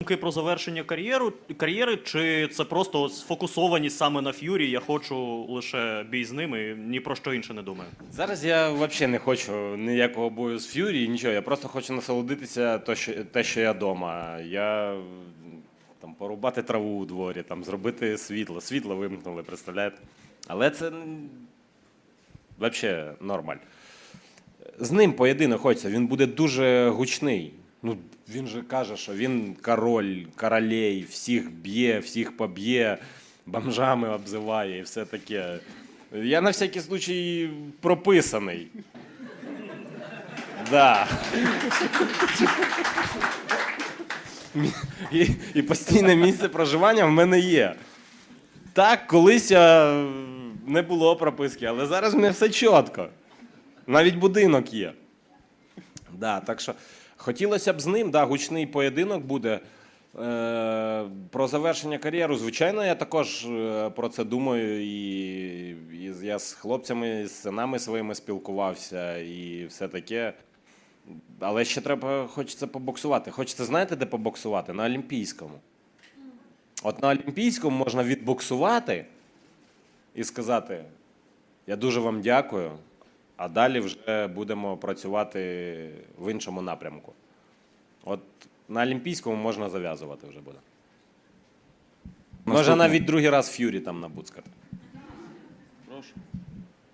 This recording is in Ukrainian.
думки про завершення кар'єру, кар'єри, чи це просто сфокусованість саме на Ф'юрі? Я хочу лише бій з ними, ні про що інше не думаю. Зараз я взагалі не хочу ніякого бою з Ф'юрі, нічого. Я просто хочу насолодитися то, що, те, що я вдома. Я там порубати траву у дворі, там зробити світло. Світло вимкнули, представляєте? Але це взагалі нормаль. З ним поєдинок хочеться, він буде дуже гучний. Ну, він же каже, що він король, королей, всіх б'є, всіх поб'є, бомжами обзиває і все таке. Я на всякий случай прописаний. Да. І, і постійне місце проживання в мене є. Так, колись я не було прописки, але зараз в мене все чітко. Навіть будинок є. Да, так що хотілося б з ним, да, гучний поєдинок буде. Е, про завершення кар'єру, звичайно, я також е, про це думаю. І, і я з хлопцями, з синами своїми спілкувався і все таке. Але ще треба, хочеться побоксувати. Хочеться, знаєте, де побоксувати? На Олімпійському. От на Олімпійському можна відбоксувати і сказати: я дуже вам дякую, а далі вже будемо працювати в іншому напрямку. От на Олімпійському можна зав'язувати вже буде. Може навіть другий раз Ф'юрі там набуцкати. Прошу.